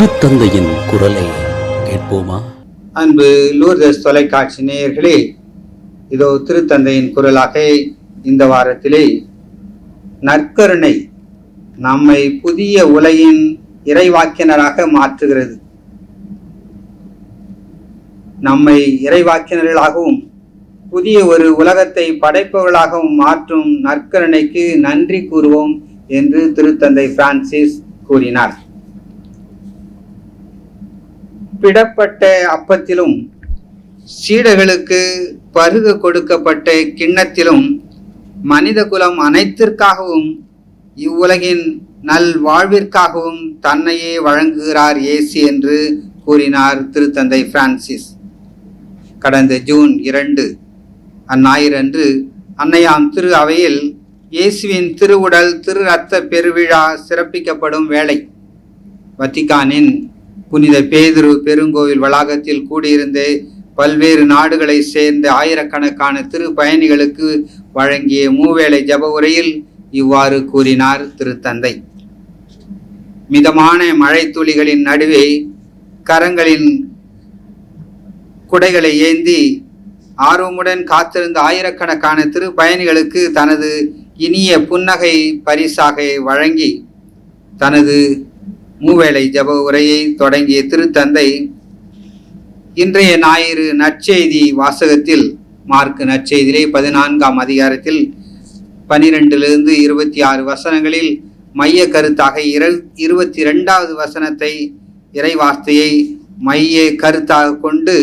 திருத்தந்தையின் குரலை கேட்போமா? அன்பு லூர்தஸ் தொலைக்காட்சி நேயர்களே இதோ திருத்தந்தையின் குரலாக இந்த வாரத்திலே நற்கருணை நம்மை புதிய உலகின் இறைவாக்கினராக மாற்றுகிறது. நம்மை இறைவாக்கினர்களாகவும் புதிய ஒரு உலகத்தை படைப்பவர்களாகவும் மாற்றும் நற்கருணைக்கு நன்றி கூறுவோம் என்று திருத்தந்தை பிரான்சிஸ் கூறினார். பிடப்பட்ட அப்பத்திலும் சீடர்களுக்கு பருக கொடுக்கப்பட்ட கிண்ணத்திலும் மனித குலம் அனைத்திற்காகவும் இவ்வுலகின் நல் வாழ்விற்காகவும் தன்னையே வழங்குகிறார் ஏசு என்று கூறினார் திருத்தந்தை பிரான்சிஸ். கடந்த ஜூன் இரண்டு அந்நாயிரன்று அன்னையாம் திரு அவையில் இயேசுவின் திருவுடல் திரு ரத்த பெருவிழா சிறப்பிக்கப்படும் வேளை வத்திக்கானின் புனித பேதுரு பெருங்கோவில் வளாகத்தில் கூடியிருந்து பல்வேறு நாடுகளை சேர்ந்த ஆயிரக்கணக்கான திரு பயணிகளுக்கு வழங்கிய மூவேளை ஜப உரையில் இவ்வாறு கூறினார் திருத்தந்தை. மிதமான மழை துளிகளின் நடுவே கரங்களின் குடைகளை ஏந்தி ஆர்வமுடன் காத்திருந்த ஆயிரக்கணக்கான திரு பயணிகளுக்கு தனது இனிய புன்னகை பரிசாக வழங்கி தனது மூவேளை ஜப உரையை தொடங்கிய திருத்தந்தை இன்றைய ஞாயிறு நற்செய்தி வாசகத்தில் மார்க் நற்செய்தியிலே பதினான்காம் அதிகாரத்தில் பனிரெண்டிலிருந்து இருபத்தி ஆறு வசனங்களில் மைய கருத்தாக இரு இருபத்தி ரெண்டாவது வசனத்தை இறைவார்த்தையை மைய கருத்தாக கொண்டு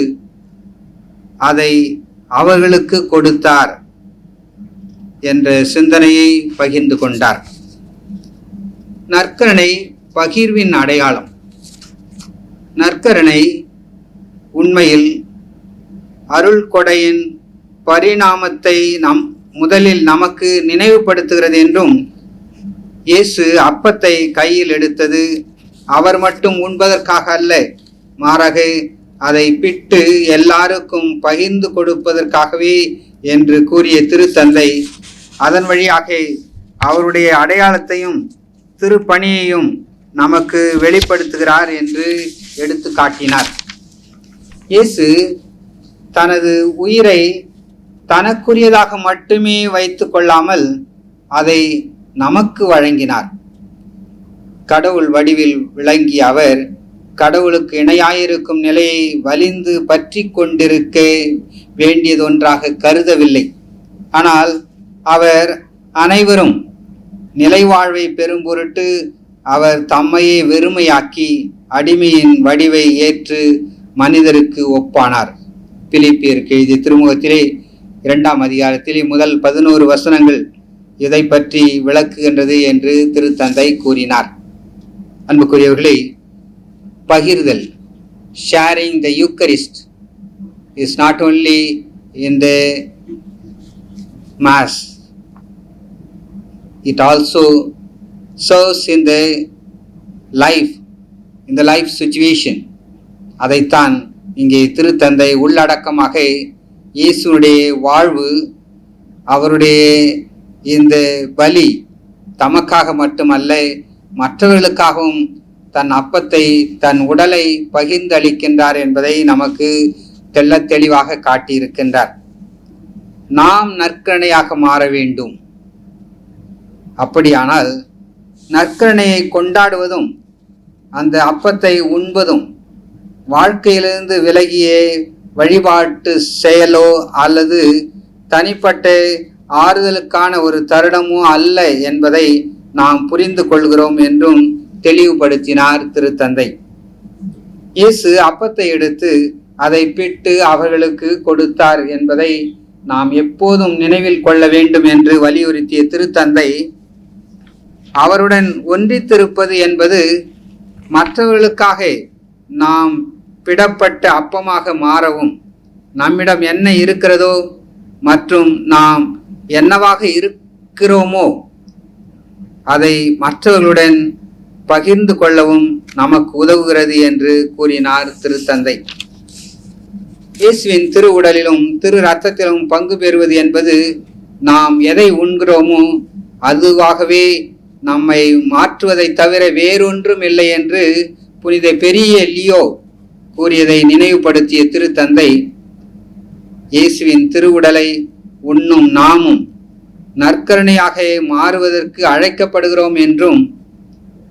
அதை அவர்களுக்கு கொடுத்தார் என்ற சிந்தனையை பகிர்ந்து கொண்டார். நற்கரணை பகிர்வின் அடையாளம். நற்கரணை உண்மையில் அருள் கொடையின் பரிணாமத்தை நம் முதலில் நமக்கு நினைவுபடுத்துகிறது என்றும் இயேசு அப்பத்தை கையில் எடுத்தது அவர் மட்டும் உண்பதற்காக அல்ல மாறாக அதை பிட்டு எல்லாருக்கும் பகிர்ந்து கொடுப்பதற்காகவே என்று கூறிய திருத்தந்தை அதன் வழியாக அவருடைய அடையாளத்தையும் திருப்பணியையும் நமக்கு வெளிப்படுத்துகிறார் என்று எடுத்து காட்டினார். இயேசு தனது உயிரை தனக்குரியதாக மட்டுமே வைத்து கொள்ளாமல் அதை நமக்கு வழங்கினார். கடவுள் வடிவில் விளங்கிய அவர் கடவுளுக்கு இணையாயிருக்கும் நிலையை வலிந்து பற்றி கொண்டிருக்க வேண்டியதொன்றாக கருதவில்லை. ஆனால் அவர் அனைவரும் நிலைவாழ்வை பெறும் பொருட்டு அவர் தம்மையே வெறுமையாக்கி அடிமையின் வடிவை ஏற்று மனிதருக்கு ஒப்பானார். பிலிப்பியருக்கு எழுதி திருமுகத்திலே இரண்டாம் அதிகாரத்திலே முதல் பதினோரு வசனங்கள் இதை பற்றி விளக்குகின்றது என்று திருத்தந்தை கூறினார். அன்புக்குரியவர்களே பகிர்தல் sharing the Eucharist is not only in the mass it also serves in the life in the life situation. அதைத்தான் இங்கே திருத்தந்தை உள்ளடக்கமாக இயேசுனுடைய வாழ்வு அவருடைய இந்த பலி தமக்காக மட்டுமல்ல மற்றவர்களுக்காகவும் தன் அப்பத்தை தன் உடலை பகிர்ந்து அளிக்கின்றார் என்பதை நமக்கு தெள்ளத் தெளிவாக காட்டியிருக்கின்றார். நாம் நற்கரணையாக மாற வேண்டும். அப்படியானால் நற்கரணையை கொண்டாடுவதும் அந்த அப்பத்தை உண்பதும் வாழ்க்கையிலிருந்து விலகிய வழிபாட்டு செயலோ அல்லது தனிப்பட்ட ஆறுதலுக்கான ஒரு தருணமோ அல்ல என்பதை நாம் புரிந்து கொள்கிறோம் என்றும் தெளிவுபடுத்தினார் திருத்தந்தை. இயேசு அப்பத்தை எடுத்து அதை பிட்டு அவர்களுக்கு கொடுத்தார் என்பதை நாம் எப்போதும் நினைவில் கொள்ள வேண்டும் என்று வலியுறுத்திய திருத்தந்தை அவருடன் ஒன்றித்திருப்பது என்பது மற்றவர்களுக்காக நாம் பிடப்பட்ட அப்பமாக மாறவும். நம்மிடம் என்ன இருக்கிறதோ மற்றும் நாம் என்னவாக இருக்கிறோமோ அதை மற்றவர்களுடன் பகிர்ந்து கொள்ளவும் நமக்கு உதவுகிறது என்று கூறினார் திருத்தந்தை. இயேசுவின் திரு உடலிலும் திரு ரத்தத்திலும் பங்கு பெறுவது என்பது நாம் எதை உண்கிறோமோ அதுவாகவே நம்மை மாற்றுவதை தவிர வேறொன்றும் இல்லை என்று புனித பெரிய லியோ கூறியதை நினைவுபடுத்திய திருத்தந்தை இயேசுவின் திருவுடலை உண்ணும் நாமும் நற்கருணையாக மாறுவதற்கு அழைக்கப்படுகிறோம் என்றும்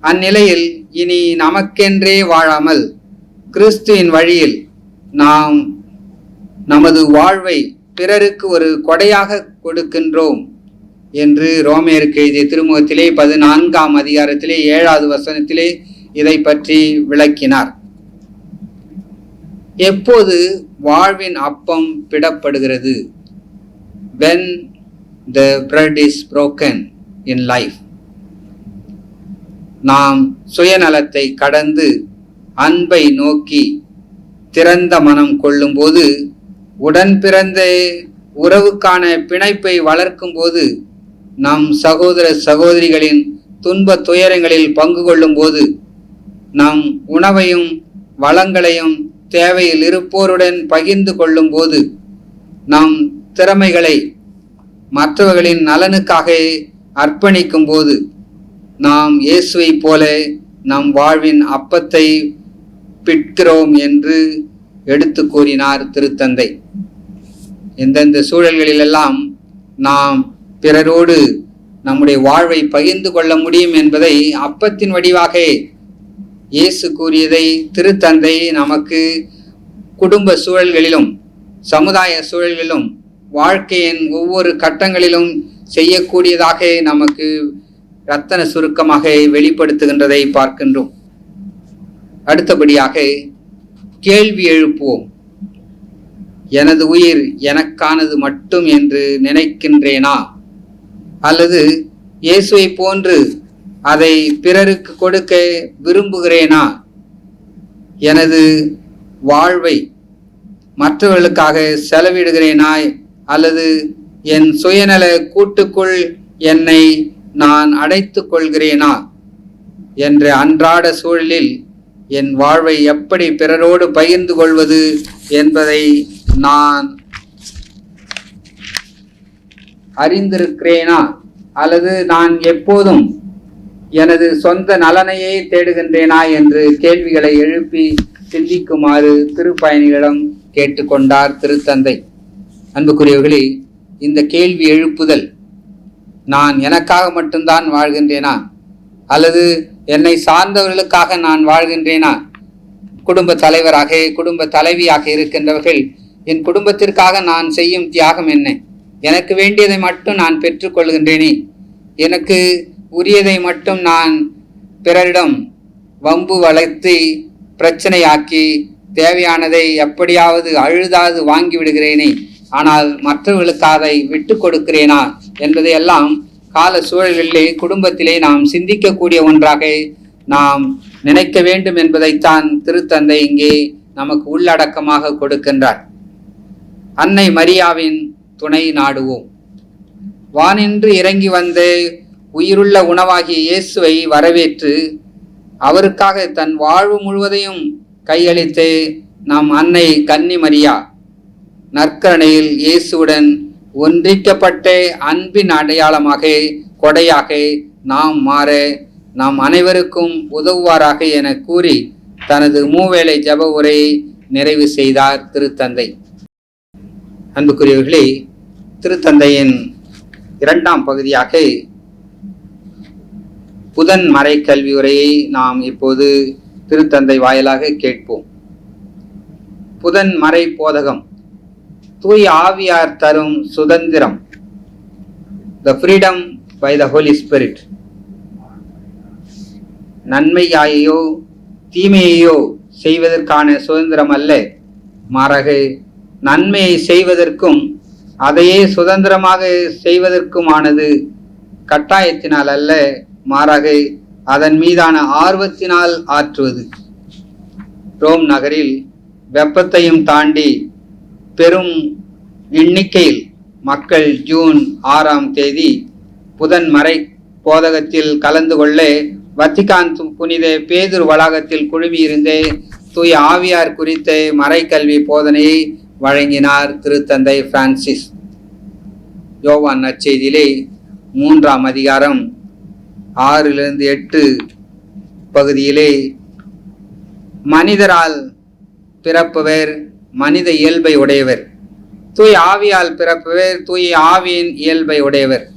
அந்நிலையில் இனி நமக்கென்றே வாழாமல் கிறிஸ்துவின் வழியில் நாம் நமது வாழ்வை பிறருக்கு ஒரு கொடையாக கொடுக்கின்றோம். என்று ரோமேருக்கு எழுதிய திருமுகத்திலே பதினான்காம் அதிகாரத்திலே ஏழாவது வசனத்திலே இதை பற்றி விளக்கினார். எப்போது வாழ்வின் அப்பம் பிடப்படுகிறது? When the bread is broken in life நாம் சுயநலத்தை கடந்து அன்பை நோக்கி திறந்த மனம் கொள்ளும்போது உடன் பிறந்த உறவுக்கான பிணைப்பை வளர்க்கும்போது நம் சகோதர சகோதரிகளின் துன்ப துயரங்களில் பங்கு கொள்ளும்போது நம் உணவையும் வளங்களையும் தேவையில் இருப்போருடன் பகிர்ந்து கொள்ளும்போது நம் திறமைகளை மற்றவர்களின் நலனுக்காக அர்ப்பணிக்கும் போது நாம் இயேசுவைப் போல நம் வாழ்வின் அப்பத்தை பிட்கிறோம் என்று எடுத்து கூறினார் திருத்தந்தை. எந்தெந்த சூழல்களிலெல்லாம் நாம் பிறரோடு நம்முடைய வாழ்வை பகிர்ந்து கொள்ள முடியும் என்பதை அப்பத்தின் வடிவாக இயேசு கூறியதை திருத்தந்தை நமக்கு குடும்ப சூழல்களிலும் சமுதாய சூழல்களிலும் வாழ்க்கையின் ஒவ்வொரு கட்டங்களிலும் செய்யக்கூடியதாக நமக்கு ரத்தன சுருக்கமாக வெளிப்படுத்துகின்றதை பார்க்கின்றோம். அடுத்தபடியாக கேள்வி எழுப்புவோம். எனது உயிர் எனக்கானது மட்டும் என்று நினைக்கின்றேனா? அல்லது இயேசுவை போன்று அதை பிறருக்கு கொடுக்க விரும்புகிறேனா? எனது வாழ்வை மற்றவர்களுக்காக செலவிடுகிறேனா? அல்லது என் சுயநல கூட்டுக்குள் என்னை நான் அடைத்து கொள்கிறேனா? என்ற அன்றாட சூழலில் என் வாழ்வை எப்படி பிறரோடு பகிர்ந்து கொள்வது என்பதை நான் அறிந்திருக்கிறேனா? அல்லது நான் எப்போதும் எனது சொந்த நலனையே தேடுகின்றேனா? என்று கேள்விகளை எழுப்பி சிந்திக்குமாறு திருப்பயணிகளிடம் கேட்டுக்கொண்டார் திருத்தந்தை. அன்புக்குரியவர்களே இந்த கேள்வி எழுப்புதல் நான் எனக்காக மட்டும்தான் வாழ்கின்றேனா? அல்லது என்னை சார்ந்தவர்களுக்காக நான் வாழ்கின்றேனா? குடும்ப தலைவராக குடும்ப தலைவியாக இருக்கின்றவர்கள் என் குடும்பத்திற்காக நான் செய்யும் தியாகம் என்ன? எனக்கு வேண்டியதை மட்டும் நான் பெற்றுக்கொள்கின்றேனே எனக்கு உரியதை மட்டும் நான் பிறரிடம் வம்பு வளர்த்து பிரச்சனையாக்கி தேவையானதை எப்படியாவது அழுதாது வாங்கி விடுகிறேனே. ஆனால் மற்றவர்களுக்கு அதை விட்டு கொடுக்கிறேனா என்பதையெல்லாம் கால சூழலிலே குடும்பத்திலே நாம் சிந்திக்கக்கூடிய ஒன்றாக நாம் நினைக்க வேண்டும் என்பதைத்தான் திருத்தந்தை இங்கே நமக்கு உள்ளடக்கமாக கொடுக்கின்றார். அன்னை மரியாவின் துணை நாடுவோம். வானின்று இறங்கி வந்து உயிருள்ள உணவாகிய இயேசுவை வரவேற்று அவருக்காக தன் வாழ்வு முழுவதையும் கையளித்து நம் அன்னை கன்னி மரியா நற்கரணையில் இயேசுவுடன் ஒன்றிக்கப்பட்ட அன்பின் அடையாளமாக கொடையாக நாம் மாற நாம் அனைவருக்கும் உதவுவாராக என கூறி தனது மூவேளை ஜப உரையை நிறைவு செய்தார் திருத்தந்தை. அன்புக்குரியவர்களே திருத்தந்தையின் இரண்டாம் பகுதியாக புதன் மறை கல்வி உரையை நாம் இப்போது திருத்தந்தை வாயிலாக கேட்போம். புதன் மறை போதகம் தூய் ஆவியார் தரும் சுதந்திரம் the freedom by the Holy Spirit நன்மையாயையோ தீமையையோ செய்வதற்கான சுதந்திரம் அல்ல மாறாக நன்மையை செய்வதற்கும் அதையே சுதந்திரமாக செய்வதற்குமானது கட்டாயத்தினால் அல்ல மாறாக அதன் மீதான ஆர்வத்தினால் ஆற்றுவது. ரோம் நகரில் வெப்பத்தையும் தாண்டி பெரும் எண்ணிக்கையில் மக்கள் ஜூன் ஆறாம் தேதி புதன் மறை போதகத்தில் கலந்து கொள்ள வத்திகான் புனித பேதுரு வளாகத்தில் குழுமியிருந்தே தூய ஆவியார் குறித்த மறைக்கல்வி போதனையை வழங்கினார் திருத்தந்தை பிரான்சிஸ். யோவான் நற்செய்தியிலே மூன்றாம் அதிகாரம் ஆறிலிருந்து எட்டு பகுதியிலே மனிதரால் பிறப்பவர் மனித இயல்பை உடையவர். தூய் ஆவியால் பிறப்பவர் தூய் ஆவியின் இயல்பை உடையவர்.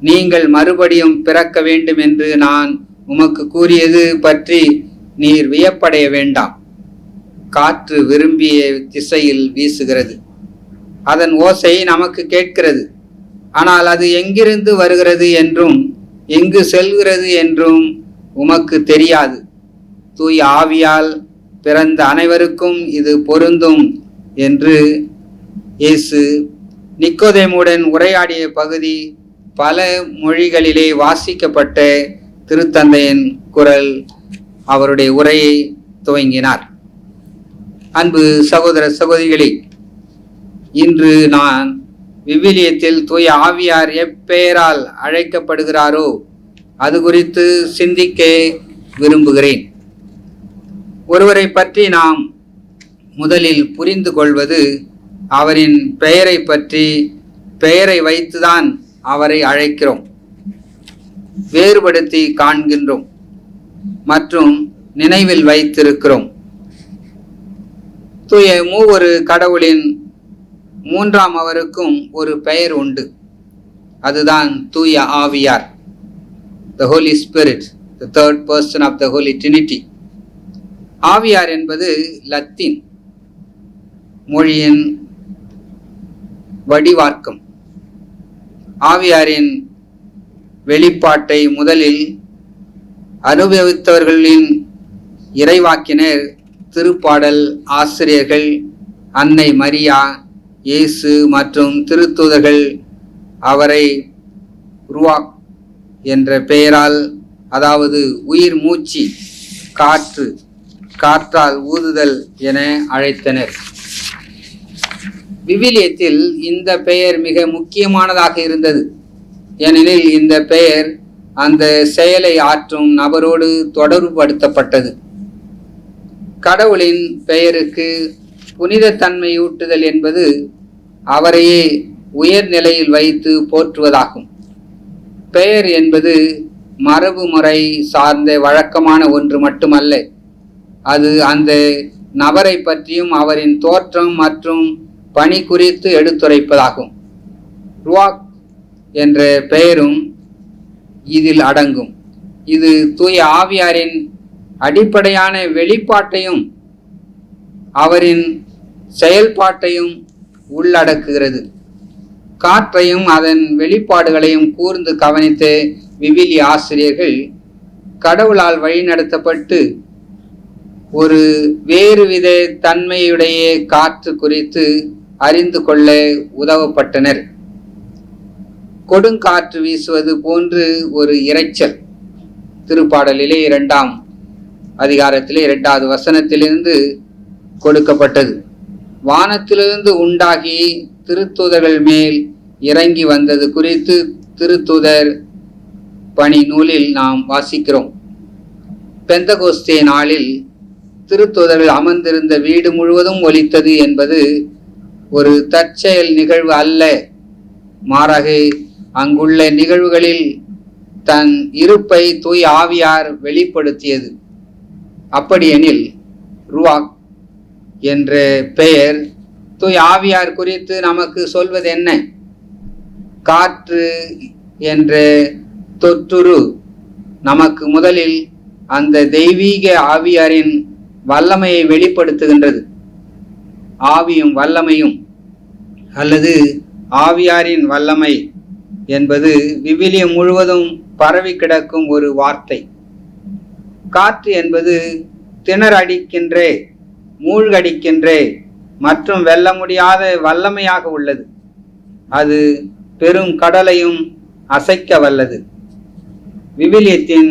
நீங்கள் மறுபடியும் பிறக்க வேண்டும் என்று நான் உமக்கு கூறியது பற்றி நீர் வியப்படைய வேண்டாம். காற்று விரும்பிய திசையில் வீசுகிறது. அதன் ஓசை நமக்கு கேட்கிறது. ஆனால் அது எங்கிருந்து வருகிறது என்றும் எங்கு செல்கிறது என்றும் உமக்கு தெரியாது. தூய் ஆவியால் பிறந்த அனைவருக்கும் இது பொருந்தும் என்று இயேசு நிக்கோதேமுடன் உரையாடிய பகுதி பல மொழிகளிலே வாசிக்கப்பட்ட திருத்தந்தையின் குரல் அவருடைய உரையை துவங்கினார். அன்பு சகோதர சகோதரிகளே இன்று நான் விவிலியத்தில் தூய ஆவியார் எப்பெயரால் அழைக்கப்படுகிறாரோ அது குறித்து சிந்திக்க விரும்புகிறேன். ஒருவரை பற்றி நாம் முதலில் புரிந்து கொள்வது அவரின் பெயரை பற்றி பெயரை வைத்துதான் அவரை அழைக்கிறோம். வேறுபடுத்தி காண்கின்றோம் மற்றும் நினைவில் வைத்திருக்கிறோம். தூய மூவொரு கடவுளின் மூன்றாம் அவருக்கும் ஒரு பெயர் உண்டு. அதுதான் தூய ஆவியார். The Holy Spirit the third person of the Holy Trinity ஆவியார் என்பது லத்தீன் மொழியின் வடிவார்க்கம் ஆவியாரின் வெளிப்பாட்டை முதலில் அனுபவித்தவர்களின் இறைவாக்கினர் திருப்பாடல் ஆசிரியர்கள் அன்னை மரியா இயேசு மற்றும் திருத்தூதர்கள் அவரை ருவாக் என்ற பெயரால் அதாவது உயிர் மூச்சு காற்று காற்றால் ஊதுதல் என அழைத்தனர். விவிலியத்தில் இந்த பெயர் மிக முக்கியமானதாக இருந்தது. ஏனெனில் இந்த பெயர் அந்த செயலை ஆற்றும் நபரோடு தொடர்புபடுத்தப்பட்டது. கடவுளின் பெயருக்கு புனிதத்தன்மையூட்டுதல் என்பது அவரையே உயர்நிலையில் வைத்து போற்றுவதாகும். பெயர் என்பது மரபு முறை சார்ந்த வழக்கமான ஒன்று மட்டுமல்ல. அது அந்த நபரை பற்றியும் அவரின் தோற்றம் மற்றும் பணி குறித்து எடுத்துரைப்பதாகும். ருவாக் என்ற பெயரும் இதில் அடங்கும். இது தூய ஆவியாரின் அடிப்படையான வெளிப்பாட்டையும் அவரின் செயல்பாட்டையும் உள்ளடக்குகிறது. காற்றையும் அதன் வெளிப்பாடுகளையும் கூர்ந்து கவனித்த விவிலி ஆசிரியர்கள் கடவுளால் வழிநடத்தப்பட்டு ஒரு வேறுவித தன்மையுடைய காற்று குறித்து அறிந்து கொள்ள உதவப்பட்டனர். கொடுங்காற்று வீசுவது போன்று ஒரு இரைச்சல் திருப்பாடலிலே இரண்டாம் அதிகாரத்திலே இரண்டாவது வசனத்திலிருந்து கொடுக்கப்பட்டது. வானத்திலிருந்து உண்டாகி திருத்தூதர்கள் மேல் இறங்கி வந்தது குறித்து திருத்தூதர் பணி நூலில் நாம் வாசிக்கிறோம். பெந்தகோஸ்தே நாளில் திருத்தூதர்கள் அமர்ந்திருந்த வீடு முழுவதும் ஒலித்தது என்பது ஒரு தற்செயல் நிகழ்வு அல்ல. மாறாக அங்குள்ள நிகழ்வுகளில் தன் இருப்பை தூய் ஆவியார் வெளிப்படுத்தியது. அப்படியெனில் ருவாக் என்ற பெயர் தூய் ஆவியார் குறித்து நமக்கு சொல்வது என்ன காற்று என்ற தொற்றுரு நமக்கு முதலில் அந்த தெய்வீக ஆவியாரின் வல்லமையை வெளிப்படுத்துகின்றது. ஆவியும் வல்லமையும் அல்லது ஆவியாரின் வல்லமை என்பது விவிலியம் முழுவதும் பரவி கிடக்கும் ஒரு வார்த்தை. காற்று என்பது திணறடிக்கின்றே மூழ்கடிக்கின்றே மற்றும் வெல்ல முடியாத வல்லமையாக உள்ளது. அது பெரும் கடலையும் அசைக்க வல்லது. விவிலியத்தின்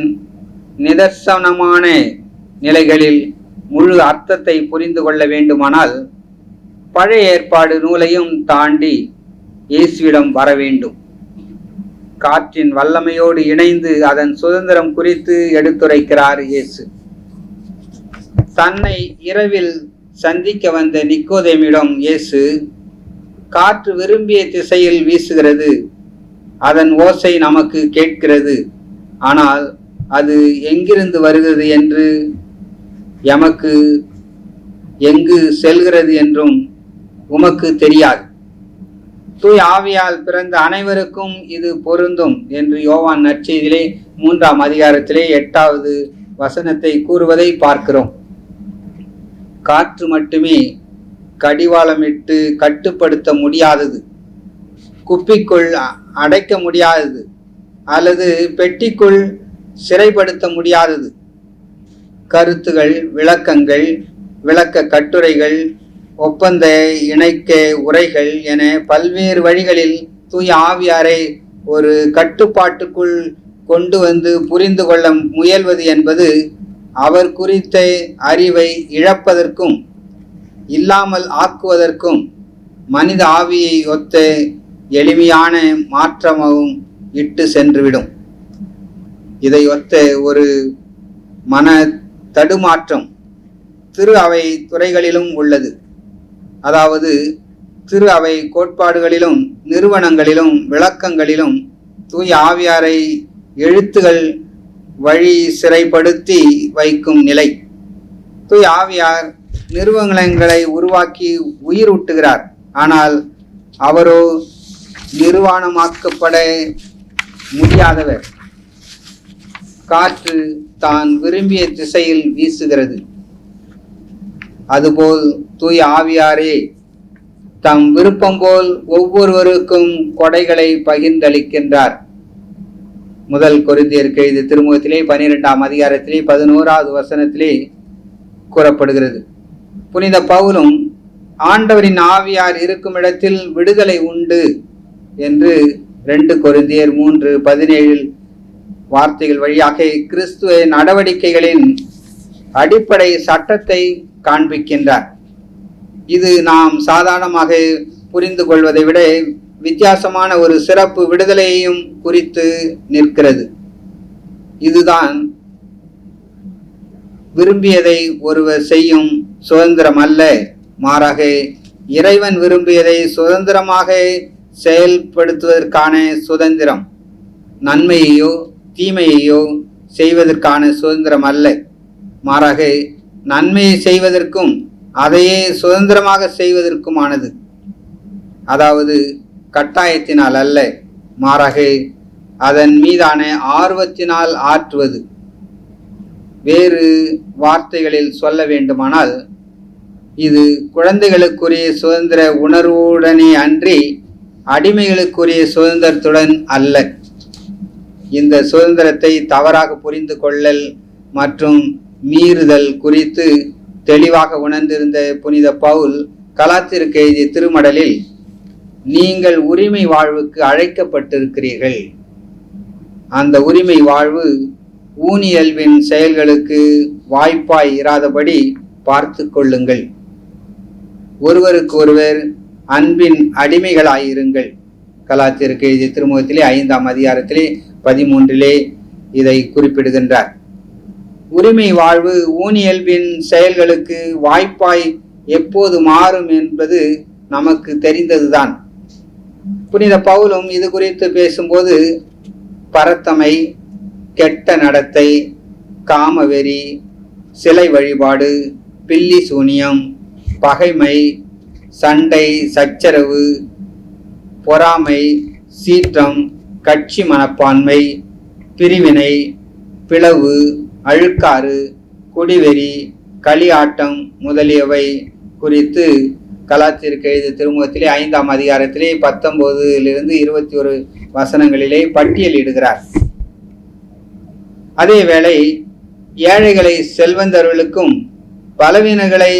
நிதர்சனமான நிலைகளில் முழு அர்த்தத்தை புரிந்து கொள்ள வேண்டுமானால் பழைய ஏற்பாடு நூலையும் தாண்டி இயேசுவிடம் வர வேண்டும். காற்றின் வல்லமையோடு இணைந்து அதன் சுதந்திரம் குறித்து எடுத்துரைக்கிறார் இயேசு. தன்னை இரவில் சந்திக்க வந்த நிக்கோதேமிடம் இயேசு காற்று விரும்பிய திசையில் வீசுகிறது அதன் ஓசை நமக்கு கேட்கிறது ஆனால் அது எங்கிருந்து வருகிறது என்று? எமக்கு எங்கு செல்கிறது என்றும் உமக்கு தெரியாது. தூய் ஆவியால் பிறந்த அனைவருக்கும் இது பொருந்தும் என்று யோவான் நற்செய்திலே மூன்றாம் அதிகாரத்திலே எட்டாவது வசனத்தை கூறுவதை பார்க்கிறோம். காற்று மட்டுமே கடிவாளமிட்டு கட்டுப்படுத்த முடியாதது. குப்பிக்குள் அ- அடைக்க முடியாதது. அல்லது பெட்டிக்குள் சிறைப்படுத்த முடியாதது. கருத்துகள் விளக்கங்கள் விளக்க கட்டுரைகள் ஒப்பந்த இணைக்க உரைகள் என பல்வேறு வழிகளில் தூய ஆவியாரை ஒரு கட்டுப்பாட்டுக்குள் கொண்டு வந்து புரிந்து கொள்ள முயல்வது என்பது அவர் குறித்த அறிவை இழப்பதற்கும் இல்லாமல் ஆக்குவதற்கும் மனித ஆவியை ஒத்த எளிமையான மாற்றமாகவும் இட்டு சென்றுவிடும். இதை ஒத்த ஒரு மன தடுமாற்றம் திரு அவை துறைகளிலும் உள்ளது. அதாவது திரு அவை கோட்பாடுகளிலும் நிறுவனங்களிலும் விளக்கங்களிலும் தூய ஆவியாரை எழுத்துகள் வழி சிறைப்படுத்தி வைக்கும் நிலை. தூய ஆவியார் நிறுவனங்களை உருவாக்கி உயிர் ஊட்டுகிறார். ஆனால் அவரோ நிர்வாணமாக்கப்பட முடியாதவர். காற்று தான் விரும்பிய திசையில் வீசுகிறது. அதுபோல் தூய் ஆவியாரே தம் விருப்பம் போல் ஒவ்வொருவருக்கும் கொடைகளை பகிர்ந்தளிக்கின்றார். முதல் கொருந்தியர் எழுதிய திருமுகத்திலே பனிரெண்டாம் அதிகாரத்திலே பதினோராவது வசனத்திலே கூறப்படுகிறது. புனித பவுலும் ஆண்டவரின் ஆவியார் இருக்கும் இடத்தில் விடுதலை உண்டு என்று ரெண்டு கொருந்தியர் மூன்று பதினேழில் வார்த்தைகள் வழியாக கிறிஸ்துவ நடவடிக்கைகளின் அடிப்படை சட்டத்தை காண்பிக்கின்றார். இது நாம் சாதாரணமாக புரிந்து கொள்வதை விட வித்தியாசமான ஒரு சிறப்பு விடுதலையையும் குறித்து நிற்கிறது. இதுதான் விரும்பியதை ஒருவர் செய்யும் சுதந்திரம் அல்ல மாறாக இறைவன் விரும்பியதை சுதந்திரமாக செயல்படுத்துவதற்கான சுதந்திரம் நன்மையையோ தீமையையோ செய்வதற்கான சுதந்திரம் அல்ல மாறாக நன்மையை செய்வதற்கும் அதையே சுதந்திரமாக செய்வதற்குமானது. அதாவது கட்டாயத்தினால் அல்ல. மாறாக அதன் மீதான ஆர்வத்தினால் ஆற்றுவது. வேறு வார்த்தைகளில் சொல்ல வேண்டுமானால் இது குழந்தைகளுக்குரிய சுதந்திர உணர்வுடனே அன்றி அடிமைகளுக்குரிய சுதந்திரத்துடன் அல்ல. இந்த சுதந்திரத்தை தவறாக புரிந்து கொள்ளல் மற்றும் மீறுதல் குறித்து தெளிவாக உணர்ந்திருந்த புனித பவுல் கலாத்திற்கு எழுதிய திருமடலில் நீங்கள் உரிமை வாழ்வுக்கு அழைக்கப்பட்டிருக்கிறீர்கள். அந்த உரிமை வாழ்வு ஊனியல்வின் செயல்களுக்கு வாய்ப்பாய் இராதபடி பார்த்து கொள்ளுங்கள். ஒருவருக்கு ஒருவர் அன்பின் அடிமைகளாயிருங்கள். கலாத்திற்கு எழுதிய திருமுகத்திலே ஐந்தாம் அதிகாரத்திலே பதிமூன்றிலே இதை குறிப்பிடுகின்றார். உரிமை வாழ்வு ஊனியல்பின் செயல்களுக்கு வாய்ப்பாய் எப்போது மாறும் என்பது நமக்கு தெரிந்ததுதான். புனித பவுலும் இது குறித்து பேசும்போது பரத்தமை கெட்ட நடத்தை காமவெறி சிலை வழிபாடு பில்லி சூனியம் பகைமை சண்டை சச்சரவு பொறாமை சீற்றம் கட்சி மனப்பான்மை பிரிவினை பிளவு அழுக்காறு குடிவெறி களியாட்டம் முதலியவை குறித்து கலாத்திற்கு எழுதிய திருமுகத்திலே ஐந்தாம் அதிகாரத்திலே பத்தொன்பதிலிருந்து இருபத்தி ஒரு வசனங்களிலே பட்டியலிடுகிறார் அதேவேளை ஏழைகளை செல்வந்தர்களுக்கும் பலவீனங்களை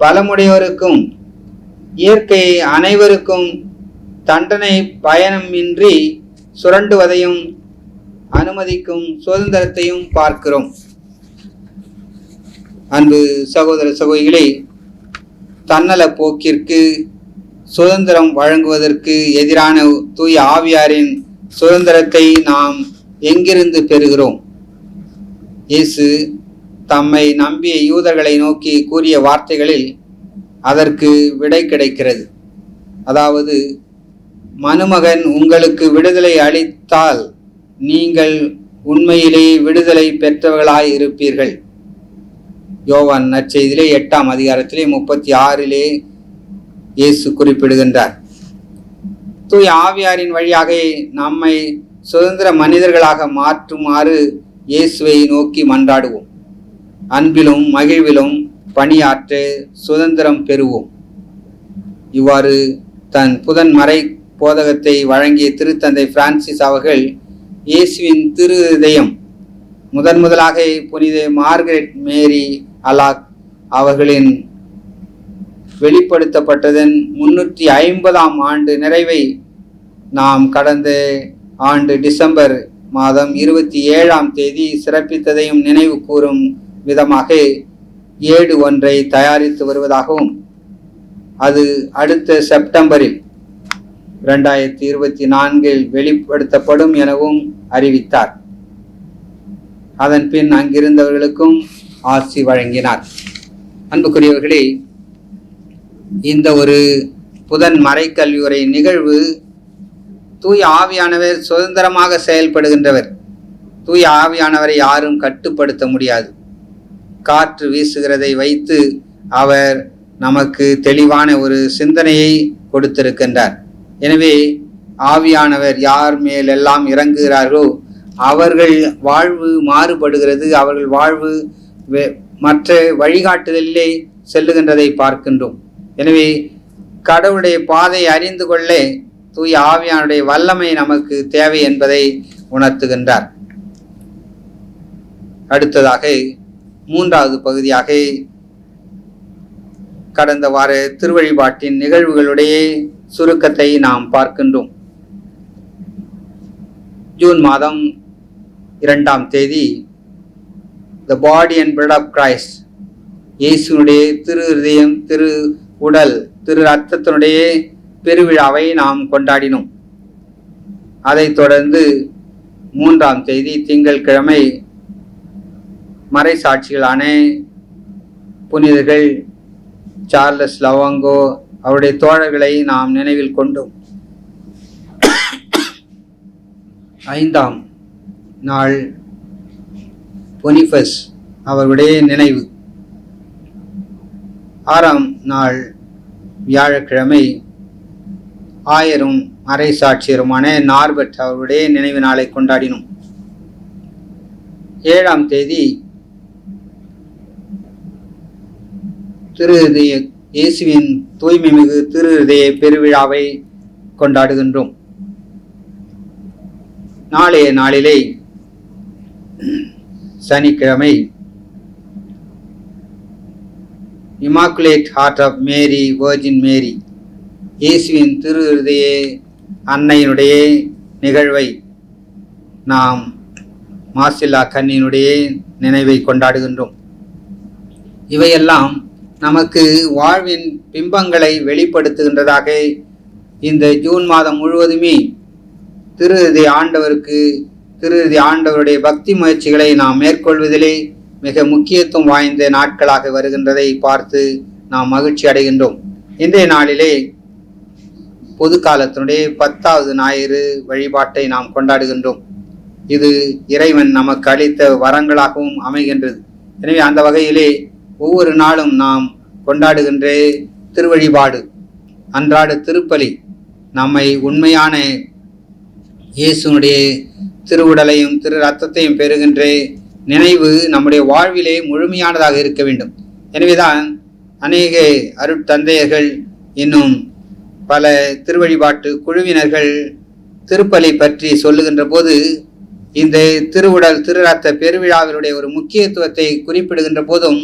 பலமுடையோருக்கும் இயற்கை அனைவருக்கும் தண்டனை பயணமின்றி சுரண்டுவதையும் அனுமதிக்கும் சுதந்திரத்தையும் பார்க்கிறோம். அன்பு சகோதர சகோதரிகளே தன்னல போக்கிற்கு சுதந்திரம் வழங்குவதற்கு எதிரான தூய ஆவியாரின் சுதந்திரத்தை நாம் எங்கிருந்து பெறுகிறோம்? இயேசு தம்மை நம்பிய யூதர்களை நோக்கி கூறிய வார்த்தைகளில் அதற்கு விடை கிடைக்கிறது. அதாவது மனுமகன் உங்களுக்கு விடுதலை அளித்தால் நீங்கள் உண்மையிலே விடுதலை பெற்றவர்களாய் இருப்பீர்கள். யோவான் நற்செய்தியிலே எட்டாம் அதிகாரத்திலே முப்பத்தி ஆறிலே இயேசு குறிப்பிடுகின்றார். தூய் ஆவியாரின் வழியாக நம்மை சுதந்திர மனிதர்களாக மாற்றுமாறு இயேசுவை நோக்கி மன்றாடுவோம். அன்பிலும் மகிழ்விலும் பணியாற்ற சுதந்திரம் பெறுவோம். இவ்வாறு தன் புதன் மறை போதகத்தை வழங்கிய திருத்தந்தை பிரான்சிஸ் அவர்கள் இயேசுவின் திரு இதயம் முதன் முதலாக புனித மார்கரெட் மேரி அலாக் அவர்களின் வெளிப்படுத்தப்பட்டதன் முன்னூற்றி ஐம்பதாம் ஆண்டு நிறைவை நாம் கடந்த ஆண்டு டிசம்பர் மாதம் இருபத்தி ஏழாம் தேதி சிறப்பித்ததையும் நினைவு கூறும் விதமாக ஏடு ஒன்றை தயாரித்து வருவதாகவும் அது அடுத்த செப்டம்பரில் இரண்டாயிரத்தி இருபத்தி நான்கில் வெளிப்படுத்தப்படும் எனவும் அறிவித்தார். அதன் பின் அங்கிருந்தவர்களுக்கும் ஆசி வழங்கினார். அன்புக்குரியவர்களே இந்த ஒரு புதன் மறைக்கல்வியுரை நிகழ்வு தூய ஆவியானவர் சுதந்திரமாக செயல்படுகின்றவர். தூய ஆவியானவரை யாரும் கட்டுப்படுத்த முடியாது. காற்று வீசுகிறதை வைத்து அவர் நமக்கு தெளிவான ஒரு சிந்தனையை கொடுத்திருக்கின்றார். எனவே ஆவியானவர் யார் மேல் எல்லாம் இறங்குகிறாரோ அவர்கள் வாழ்வு மாறுபடுகிறது அவர்கள் வாழ்வு மற்ற வழிகாட்டுதலிலே செல்லுகின்றதை பார்க்கின்றோம். எனவே கடவுளுடைய பாதை அறிந்து கொள்ள தூய ஆவியானுடைய வல்லமை நமக்கு தேவை என்பதை உணர்த்துகின்றார். அடுத்ததாக மூன்றாவது பகுதியாக கடந்த வார திருவழிபாட்டின் நிகழ்வுகளுடைய சுருக்கத்தை நாம் பார்க்கின்றோம். ஜூன் மாதம் இரண்டாம் தேதி the body and blood of Christ இயேசுனுடைய திரு ஹிருதயம் திரு உடல் திரு ரத்தத்தினுடைய பெருவிழாவை நாம் கொண்டாடினோம். அதைத் தொடர்ந்து மூன்றாம் தேதி திங்கட்கிழமை மறைசாட்சிகளான புனிதர்கள் சார்லஸ் லவாங்கோ அவருடைய தோழர்களை நாம் நினைவில் கொண்டோம். ஐந்தாம் நாள் பொனிஃபஸ் அவருடைய நினைவு. ஆறாம் நாள் வியாழக்கிழமை ஆயரும் அரை சாட்சியருமான நார்பட் அவருடைய நினைவு நாளை கொண்டாடினோம். ஏழாம் தேதி திரு இயேசுவின் தூய்மை மிகு திரு பெருவிழாவை கொண்டாடுகின்றோம். நாளைய நாளிலே சனிக்கிழமை immaculate heart of Mary virgin Mary இயேசுவின் திரு இருதய அன்னையினுடைய நிகழ்வை நாம் மாசில்லா கண்ணினுடைய நினைவை கொண்டாடுகின்றோம். இவையெல்லாம் நமக்கு வாழ்வின் பிம்பங்களை வெளிப்படுத்துகின்றதாக இந்த ஜூன் மாதம் முழுவதுமே திருதி ஆண்டவருக்கு திருதி ஆண்டவருடைய பக்தி முயற்சிகளை நாம் மேற்கொள்வதிலே மிக முக்கியத்துவம் வாய்ந்த நாட்களாக வருகின்றதை பார்த்து நாம் மகிழ்ச்சி அடைகின்றோம். இன்றைய நாளிலே பொது காலத்தினுடைய பத்தாவது ஞாயிறு வழிபாட்டை நாம் கொண்டாடுகின்றோம். இது இறைவன் நமக்கு அளித்த வரங்களாகவும் அமைகின்றது. எனவே அந்த வகையிலே ஒவ்வொரு நாளும் நாம் கொண்டாடுகின்ற திருவழிபாடு அன்றாட திருப்பலி நம்மை உண்மையான இயேசுனுடைய திருவுடலையும் திரு ரத்தத்தையும் பெறுகின்ற நினைவு நம்முடைய வாழ்விலே முழுமையானதாக இருக்க வேண்டும். எனவேதான் அநேக அருட்தந்தையர்கள் இன்னும் பல திருவழிபாட்டு குழுவினர்கள் திருப்பலி பற்றி சொல்லுகின்ற போது இந்த திருவுடல் திரு ரத்த பெருவிழாவினுடைய ஒரு முக்கியத்துவத்தை குறிப்பிடுகின்ற போதும்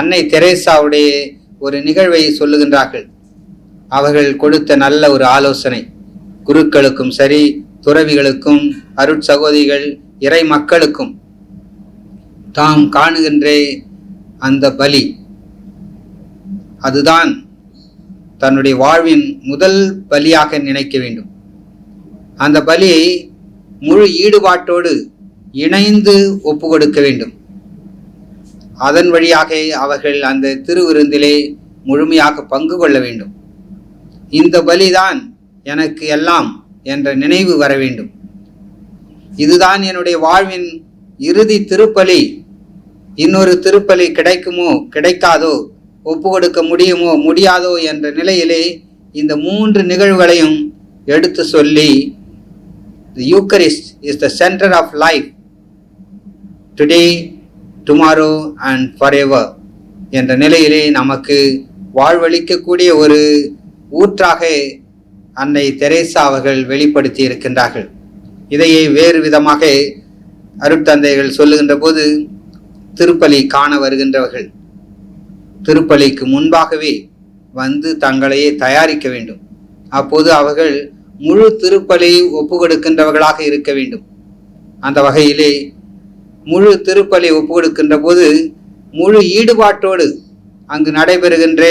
அன்னை தெரேசாவுடைய ஒரு நிகழ்வை சொல்லுகின்றார்கள். அவர்கள் கொடுத்த நல்ல ஒரு ஆலோசனை. குருக்களுக்கும் சரி துறவிகளுக்கும் அருட்சகோதரிகள் இறை மக்களுக்கும் தாம் காணுகின்ற அந்த பலி. அதுதான் தன்னுடைய வாழ்வின் முதல் பலியாக நினைக்க வேண்டும். அந்த பலியை முழு ஈடுபாட்டோடு இணைந்து ஒப்பு கொடுக்க வேண்டும். அதன் வழியாக அவர்கள் அந்த திருவிருந்திலே முழுமையாக பங்கு கொள்ள வேண்டும். இந்த பலிதான் எனக்கு எல்லாம் என்ற நினைவு வர வேண்டும். இதுதான் என்னுடைய வாழ்வின் இறுதி திருப்பலி. இன்னொரு திருப்பலி கிடைக்குமோ கிடைக்காதோ ஒப்பு கொடுக்க முடியுமோ முடியாதோ என்ற நிலையிலே இந்த மூன்று நிகழ்வுகளையும் எடுத்து சொல்லி the Eucharist is the centre of life today tomorrow and forever. என்ற நிலையிலே நமக்கு வாழ்வளிக்கக்கூடிய ஒரு ஊற்றாக அன்னை தெரேசா அவர்கள் வெளிப்படுத்தி இருக்கின்றார்கள். இதையே வேறு விதமாக அருட்தந்தைகள் சொல்லுகின்ற போது திருப்பலி காண வருகின்றவர்கள். திருப்பலிக்கு முன்பாகவே வந்து தங்களையே தயாரிக்க வேண்டும். அப்போது அவர்கள் முழு திருப்பலி ஒப்பு கொடுக்கின்றவர்களாக இருக்க வேண்டும். அந்த வகையிலே முழு திருப்பலி ஒப்பு கொடுக்கின்ற போது முழு ஈடுபாட்டோடு அங்கு நடைபெறுகின்ற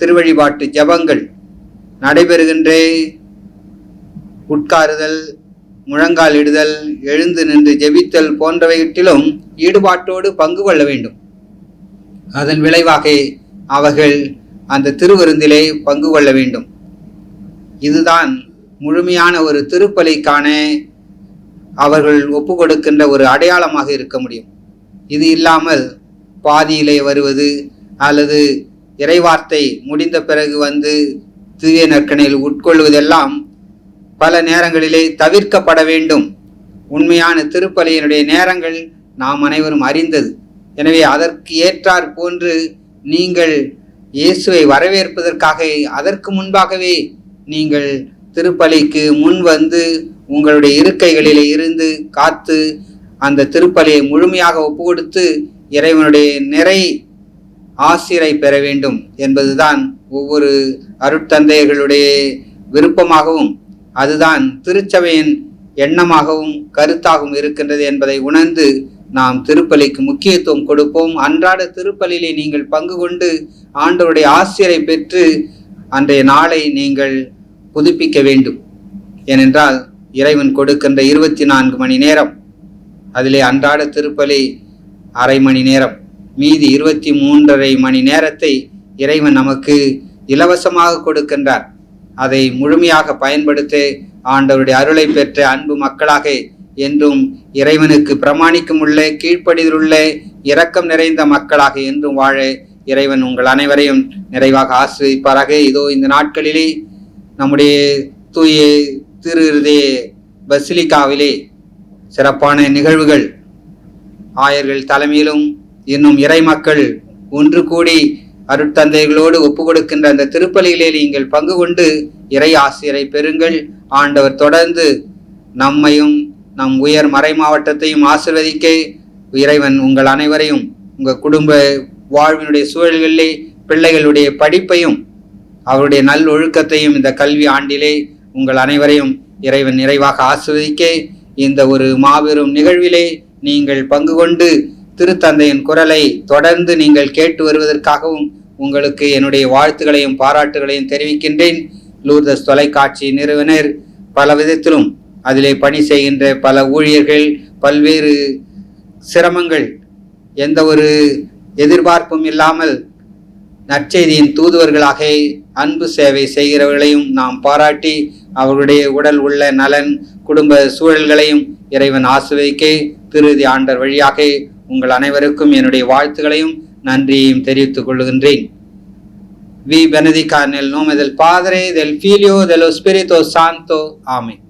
திருவழிபாட்டு ஜபங்கள். நடைபெறுகின்ற. உட்காருதல் முழங்கால் இடுதல் எழுந்து நின்று ஜெபித்தல் போன்றவற்றிலும் ஈடுபாட்டோடு பங்கு கொள்ள வேண்டும். அதன் விளைவாக அவர்கள் அந்த திருவிருந்திலே பங்கு கொள்ள வேண்டும். இதுதான் முழுமையான ஒரு திருப்பலிக்கான அவர்கள் ஒப்பு கொடுக்கின்ற ஒரு அடையாளமாக இருக்க முடியும். இது இல்லாமல் பாதியிலே வருவது அல்லது இறைவார்த்தை முடிந்த பிறகு வந்து தூய நற்கனையில் உட்கொள்வதெல்லாம் பல நேரங்களிலே தவிர்க்கப்பட வேண்டும். உண்மையான திருப்பலியினுடைய நேரங்கள் நாம் அனைவரும் அறிந்தது. எனவே அதற்கு ஏற்றாற் போன்று நீங்கள் இயேசுவை வரவேற்பதற்காக அதற்கு முன்பாகவே நீங்கள் திருப்பலிக்கு முன் வந்து உங்களுடைய இருக்கைகளிலே இருந்து காத்து அந்த திருப்பலியை முழுமையாக ஒப்பு கொடுத்து இறைவனுடைய நிறை ஆசிரை பெற வேண்டும் என்பதுதான் ஒவ்வொரு அருட்தந்தையர்களுடைய விருப்பமாகவும் அதுதான் திருச்சபையின் எண்ணமாகவும் கருத்தாகவும் இருக்கின்றது என்பதை உணர்ந்து நாம் திருப்பலிக்கு முக்கியத்துவம் கொடுப்போம். அன்றாட திருப்பலியிலே நீங்கள் பங்கு கொண்டு ஆண்டோருடைய ஆசிரியரை பெற்று அன்றைய நாளை நீங்கள் புதுப்பிக்க வேண்டும். ஏனென்றால் இறைவன் கொடுக்கின்ற இருபத்தி நான்கு மணி நேரம் அதிலே அன்றாட திருப்பலி அரை மணி நேரம் மீதி இருபத்தி மூன்றரை மணி நேரத்தை இறைவன் நமக்கு இலவசமாக கொடுக்கின்றார். அதை முழுமையாக பயன்படுத்தி ஆண்டவருடைய அருளை பெற்ற அன்பு மக்களாக என்றும் இறைவனுக்கு பிரமாணிக்கும் உள்ள கீழ்ப்படிதலுள்ள இரக்கம் நிறைந்த மக்களாக என்றும் வாழ இறைவன் உங்கள் அனைவரையும் நிறைவாக ஆசிரியப்பாராக. இதோ இந்த நாட்களிலே நம்முடைய தூய திரு இருதய பசிலிக்காவிலே சிறப்பான நிகழ்வுகள். ஆயர்கள் தலைமையிலும் இன்னும் இறை மக்கள் ஒன்று கூடி அருட்தந்தைகளோடு ஒப்பு கொடுக்கின்ற அந்த திருப்பலியிலே நீங்கள் பங்கு கொண்டு இறை ஆசிரியரை பெறுங்கள். ஆண்டவர் தொடர்ந்து நம்மையும் நம் உயர் மறை மாவட்டத்தையும் ஆசிர்வதிக்க இறைவன் உங்கள் அனைவரையும் உங்கள் குடும்ப வாழ்வினுடைய சூழல்களிலே பிள்ளைகளுடைய படிப்பையும் அவருடைய நல் ஒழுக்கத்தையும் இந்த கல்வி ஆண்டிலே உங்கள் அனைவரையும் இறைவன் நிறைவாக ஆசிர்வதிக்க இந்த ஒரு மாபெரும் நிகழ்விலே நீங்கள் பங்கு கொண்டு திருத்தந்தையின் குரலை தொடர்ந்து நீங்கள் கேட்டு வருவதற்காகவும் உங்களுக்கு என்னுடைய வாழ்த்துக்களையும் பாராட்டுகளையும் தெரிவிக்கின்றேன். லூர்தஸ் தொலைக்காட்சி நிறுவனர் பல விதத்திலும் அதிலே பணி செய்கின்ற பல ஊழியர்கள் பல்வேறு சிரமங்கள் எந்த ஒரு எதிர்பார்ப்பும் இல்லாமல் நற்செய்தியின் தூதுவர்களாக அன்பு சேவை செய்கிறவர்களையும் நாம் பாராட்டி அவர்களுடைய உடல் உள்ள நலன் குடும்ப சூழல்களையும் இறைவன் ஆசுவைக்கே திருதி ஆண்டர் வழியாக உங்கள் அனைவருக்கும் என்னுடைய வாழ்த்துக்களையும் நன்றியையும் தெரிவித்துக் கொள்கின்றேன் Vi benedica nel nome del Padre, del Figlio, dello Spirito Santo. Amen.